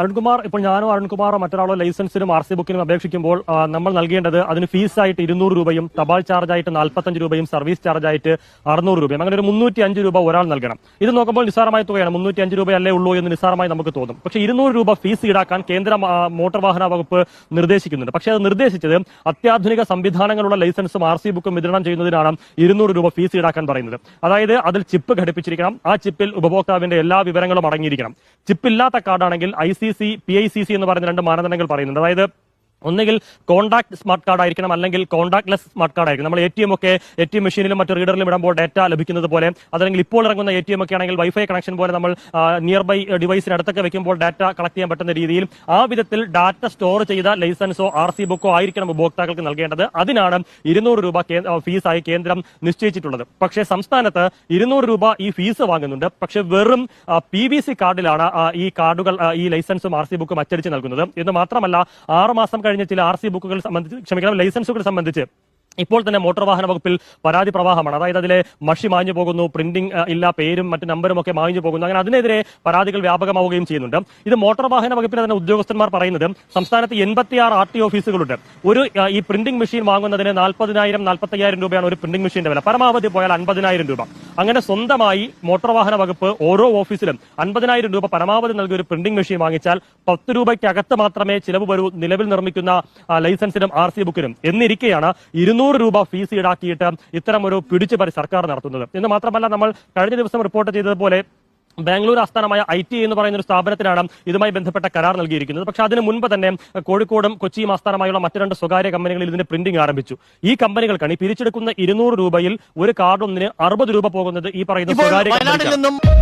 അരുൺകുമാർ ഇപ്പോൾ ഞാനോ അരുൺകുമാറോ മറ്റൊരാളോ ലൈസൻസിനും R C ബുക്കിനും അപേക്ഷിക്കുമ്പോൾ നമ്മൾ നൽകേണ്ടത് അതിന് ഫീസായിട്ട് ഇരുന്നൂറ് രൂപയും തപാൽ ചാർജായിട്ട് നാൽപ്പത്തഞ്ച് രൂപയും സർവീസ് ചാർജായിട്ട് അറുന്നൂറ് രൂപയും അങ്ങനെ ഒരു മുന്നൂറ്റി അഞ്ച് രൂപ ഒരാൾ നൽകണം. ഇത് നോക്കുമ്പോൾ നിസ്സാരമായ തുകയാണ് മുന്നൂറ്റി അഞ്ച് രൂപയല്ലേ ഉള്ളൂ എന്ന് നിസ്സാരമായി നമുക്ക് തോന്നും. പക്ഷേ ഇരുന്നൂറ് രൂപ ഫീസ് ഈടാക്കാൻ കേന്ദ്ര മോട്ടോർ വാഹന വകുപ്പ് നിർദ്ദേശിക്കുന്നുണ്ട്. പക്ഷേ അത് നിർദ്ദേശിച്ചത് അത്യാധുനിക സംവിധാനങ്ങളുള്ള ലൈസൻസും ആർ സി ബുക്കും വിതരണം ചെയ്യുന്നതിനാണ് ഇരുന്നൂറ് രൂപ ഫീസ് ഈടാക്കാൻ പറയുന്നത്. അതായത് അതിൽ ചിപ്പ് ഘടിപ്പിച്ചിരിക്കണം. ആ ചിപ്പിൽ ഉപഭോക്താവിന്റെ എല്ലാ വിവരങ്ങളും അടങ്ങിയിരിക്കണം. ചിപ്പില്ലാത്ത കാർഡാണെങ്കിൽ I C C P I C C എന്ന് പറയുന്ന രണ്ട് മാനദണ്ഡങ്ങൾ പറയുന്നുണ്ട്. അതായത് ഒന്നുകിൽ കോൺടാക്ട് സ്മാർട്ട് കാർഡ് ആയിരിക്കണം അല്ലെങ്കിൽ കോൺടാക്ട്ലെസ് സ്മാർട്ട് കാർഡ് ആയിരിക്കും നമ്മൾ എ ടി എം ഒക്കെ എ ടി എം മെഷീനിലും മറ്റു റീഡറിലും ഇടുമ്പോൾ ഡാറ്റ ലഭിക്കുന്നത് പോലെ അതല്ലെങ്കിൽ ഇപ്പോൾ ഇറങ്ങുന്ന എ ടി എം ഒക്കെ ആണെങ്കിൽ വൈഫൈ കണക്ഷൻ പോലെ നമ്മൾ നിയർ ബൈ ഡിവൈസിന് അടുത്തൊക്കെ വെക്കുമ്പോൾ ഡാറ്റ കളക്ട് ചെയ്യാൻ പറ്റുന്ന രീതിയിൽ ആ വിധത്തിൽ ഡാറ്റ സ്റ്റോർ ചെയ്ത ലൈസൻസോ ആർ സി ബുക്കോ ആയിരിക്കണം ഉപഭോക്താക്കൾക്ക് നൽകേണ്ടത്. അതിനാണ് ഇരുന്നൂറ് രൂപ ഫീസായി കേന്ദ്രം നിശ്ചയിച്ചിട്ടുള്ളത്. പക്ഷേ സംസ്ഥാനത്ത് ഇരുന്നൂറ് രൂപ ഈ ഫീസ് വാങ്ങുന്നുണ്ട്. പക്ഷേ വെറും പി ബി സി കാർഡിലാണ് ഈ കാർഡുകൾ ഈ ലൈസൻസും ആർ സി ബുക്കും അച്ചടിച്ച് നൽകുന്നത്. എന്ന് മാത്രമല്ല ആറ് മാസം കഴിഞ്ഞ ചില ആർ സി ബുക്കുകൾ സംബന്ധിച്ച് ക്ഷമിക്കണം ലൈസൻസുകൾ സംബന്ധിച്ച് ഇപ്പോൾ തന്നെ മോട്ടോർ വാഹന വകുപ്പിൽ പരാതി പ്രവാഹമാണ്. അതായത് അതിലെ മഷി മാഞ്ഞു പോകുന്നു പ്രിന്റിംഗ് ഇല്ല പേരും മറ്റു നമ്പറും ഒക്കെ മാഞ്ഞു പോകുന്നു. അങ്ങനെ അതിനെതിരെ പരാതികൾ വ്യാപകമാവുകയും ചെയ്യുന്നുണ്ട്. ഇത് മോട്ടോർ വാഹന വകുപ്പിലെ തന്നെ ഉദ്യോഗസ്ഥന്മാർ പറയുന്നത് സംസ്ഥാനത്ത് എൺപത്തിയാറ് ആർ ടി ഓഫീസുകളുണ്ട്. ഒരു ഈ പ്രിന്റിംഗ് മെഷീൻ വാങ്ങുന്നതിന് നാൽപ്പതിനായിരം നാൽപ്പത്തയ്യായിരം രൂപയാണ് ഒരു പ്രിന്റിംഗ് മെഷീന്റെ വില. പരമാവധി പോയാൽ അൻപതിനായിരം രൂപ. അങ്ങനെ സ്വന്തമായി മോട്ടോർ വാഹന വകുപ്പ് ഓരോ ഓഫീസിലും അൻപതിനായിരം രൂപ പരമാവധി നൽകി ഒരു പ്രിന്റിംഗ് മെഷീൻ വാങ്ങിച്ചാൽ പത്ത് രൂപയ്ക്കകത്ത് മാത്രമേ ചിലവ് വരൂ നിലവിൽ നിർമ്മിക്കുന്ന ലൈസൻസിനും ആർ സി ബുക്കിനും. എന്നിരിക്കെയാണ് ഇരുന്നൂറ് രൂപ ഫീസ് ഈടാക്കിയിട്ട് ഇത്തരം ഒരു പിടിച്ചുപറി സർക്കാർ നടത്തുന്നത്. എന്ന് മാത്രമല്ല നമ്മൾ കഴിഞ്ഞ ദിവസം റിപ്പോർട്ട് ചെയ്തതുപോലെ ബാംഗ്ലൂർ ആസ്ഥാനമായ ഐ ടി എന്ന് പറയുന്ന ഒരു സ്ഥാപനത്തിനാണ് ഇതുമായി ബന്ധപ്പെട്ട കരാർ നൽകിയിരിക്കുന്നത്. പക്ഷേ അതിന് മുൻപ് തന്നെ കോഴിക്കോടും കൊച്ചിയും ആസ്ഥാനമായുള്ള മറ്റു രണ്ട് സ്വകാര്യ കമ്പനികളിൽ ഇതിന്റെ പ്രിന്റിംഗ് ആരംഭിച്ചു. ഈ കമ്പനികൾക്കാണ് ഈ പിരിച്ചെടുക്കുന്ന ഇരുന്നൂറ് രൂപയിൽ ഒരു കാർഡ് ഒന്നിന് അറുപത് രൂപ പോകുന്നത് ഈ പറയുന്ന സ്വകാര്യ